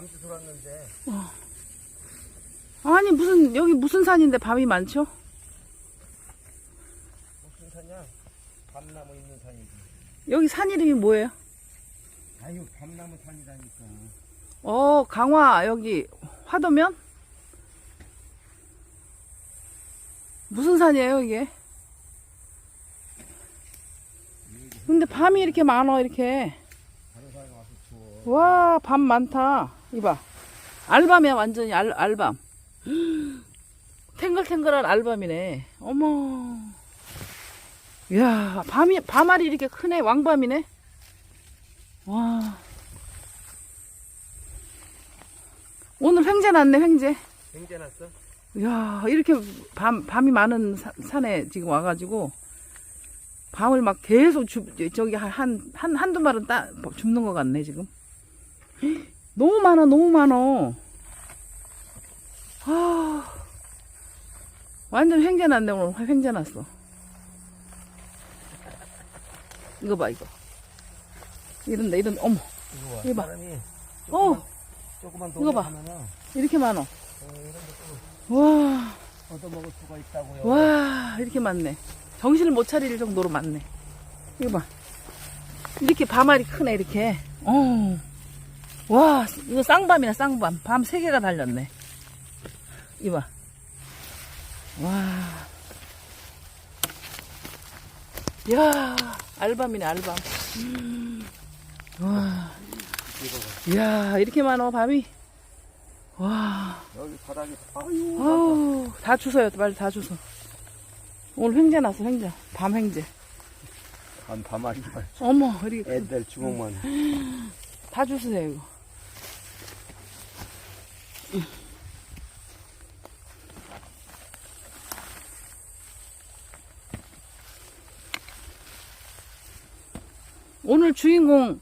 밤새 돌았는데 아니 무슨 여기 무슨 산인데 밤이 많죠? 무슨 산이야? 밤나무 있는 산이지. 여기 산 이름이 뭐예요? 아유 밤나무 산이라니까. 어 강화 여기 화도면? 무슨 산이에요 이게? 근데 밤이 이렇게 많어 이렇게. 와 밤 많다 이봐. 알밤이야 완전히 알, 알밤. 탱글탱글한 알밤이네. 어머. 야 밤이 밤알이 이렇게 크네. 왕밤이네. 와. 오늘 횡재 났네 횡재. 횡재 났어? 야 이렇게 밤 밤이 많은 사- 산에 지금 와가지고 밤을 막 계속 주, 저기 한 한 한두 마리 따 줍는 것 같네 지금 너무 많아 너무 많어 아 완전 횡재 났네 오늘. 횡재 났어. 이거 봐 이거. 이런데 이런 어머. 이거 봐. 이거 봐. 사람이 어! 조그만 이거 봐. 하면은 이렇게 많어 어, 와. 얻어먹을 수가 있다고요. 와 이렇게 많네. 정신을 못 차릴 정도로 많네. 이거 봐. 이렇게 밤알이 크네 이렇게. 어 와 이거 쌍밤이야 쌍밤. 밤세 개가 달렸네. 이봐. 와야 알밤이네 알밤. 음. 와. 야 이렇게 많어 밤이? 와. 여기 바닥에 아유. 아우 다 주워요. 빨리 다 주워 오늘 횡재 났어 횡재. 밤 횡재. 밤 밤알이 어머 이렇게. 애들 주먹만. 다 주세요 이거 오늘 주인공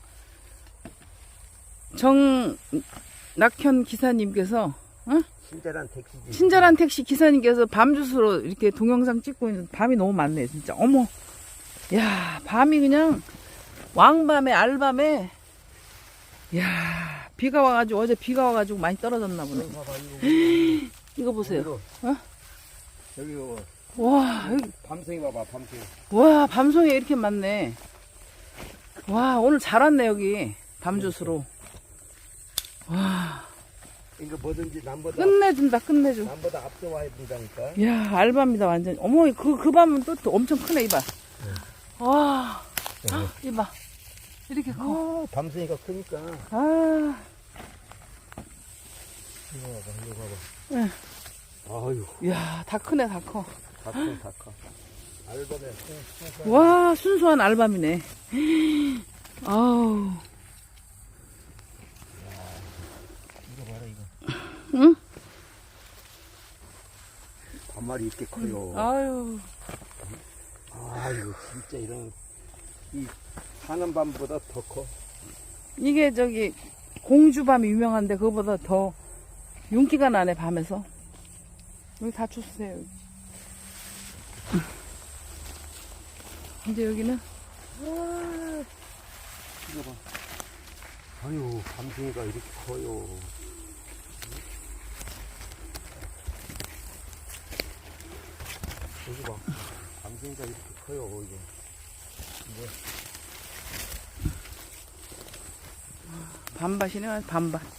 정낙현 기사님께서 어? 친절한 택시지. 친절한 택시 기사님께서 밤 주스로 이렇게 동영상 찍고 있는 밤이 너무 많네 진짜 어머 야 밤이 그냥 왕밤에 알밤에 야 비가 와가지고 어제 비가 와가지고 많이 떨어졌나 보네. 봐봐 이거. 이거 보세요. 여기로. 어? 여기 이거 와, 여기, 밤송이 봐봐 밤송이. 와 밤송이 이렇게 많네. 와 오늘 잘 왔네 여기. 밤 주스로. 와. 이거 뭐든지 남보다 끝내준다 끝내줘. 남보다 앞서 와야 된다니까. 야 알밤이다 완전. 어머 그그 밤은 또, 또 엄청 크네 이봐. 와. 헉, 이봐 이렇게 커 아, 밤송이가 크니까. 아, 이거 봐봐 이거 봐봐. 응. 아유 야, 다 크네, 다 커. 다 커 다 커. 알밤에 숭- 와, 순수한 알밤이네. 아우, 이거 봐라 이거. 응? 반말이 이렇게 커요. 아유, 아유 진짜 이런 이 하는 밤보다 더 커. 이게 저기 공주밤이 유명한데 그거보다 더 윤기가 나네, 밤에서. 여기 다. 여기. 근데 여기는 이거 봐. 아유 밤송이가 이렇게 커요. 여기 봐. 밤송이가 이렇게 커요 이게. 반밭이네, 반밭.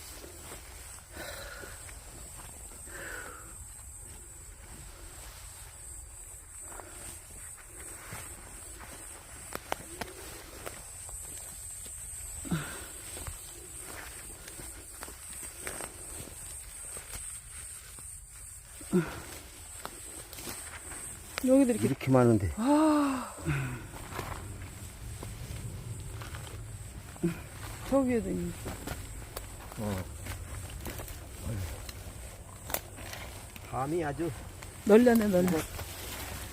여기도 이렇게 이렇게 많은데. 아. 저기에도 있네. 어. 밤이 아주 널려네, 널려.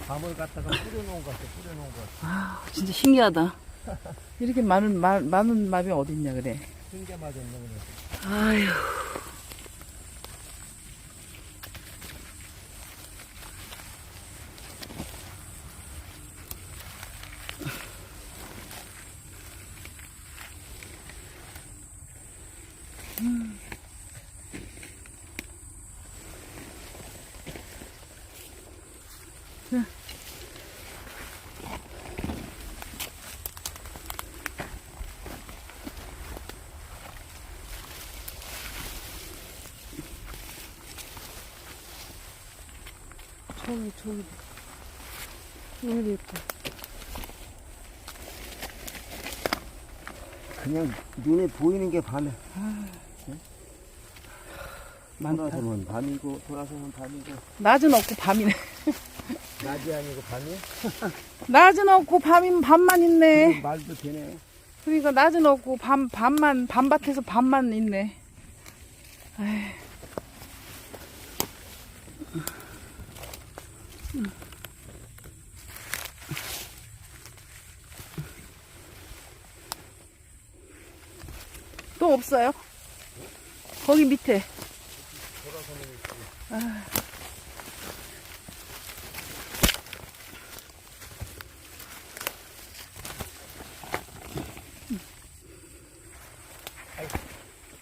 밤을 갖다가 뿌려놓은 것 같아. 뿌려놓은 것 같아. 아, 진짜 신기하다. 이렇게 많은, 마, 많은 맘이 어딨냐, 그래. 핑계 맞았네 그냥. 아휴. 저기 저기 여기도 있고 그냥 눈에 보이는 게 밤에. 많다. 돌아서면 밤이고 돌아서면 밤이고 낮은 없고 밤이네 낮이 아니고 밤이. 낮은 없고 밤이면 밤만 있네 말도 되네. 그러니까 낮은 없고 밤 밤만 밤밭에서 밤만 있네 아이. 또 없어요? 거기 밑에 아.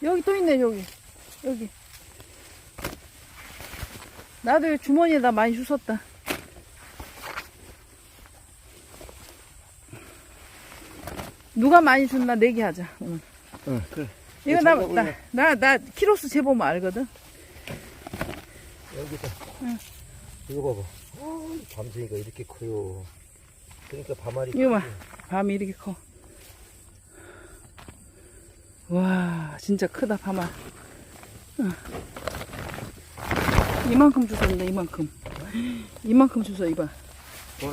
여기 또 있네 여기 여기 나도 이 주머니에다 많이 주웠다 누가 많이 줬나 내기 하자 오늘. 응 그래. 이거 나 나 나 나 키로수 재보면 알거든 여기다. 이거 봐봐. 어, 밤새니까 이렇게 커요. 그러니까 밤알이. 이거 봐. 밤이 이렇게 커. 와, 진짜 크다. 응. 이만큼 주웠네, 이만큼. 이만큼 주워, 이봐. 어,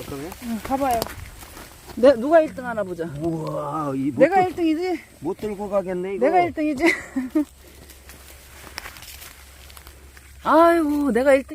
그러면? 응, 봐봐요. 내, 누가 1등 하나 보자. 우와, 이 못, 내가 들, 1등이지? 못 들고 가겠네 이거. 내가 1등이지? 아이고, 내가 1등.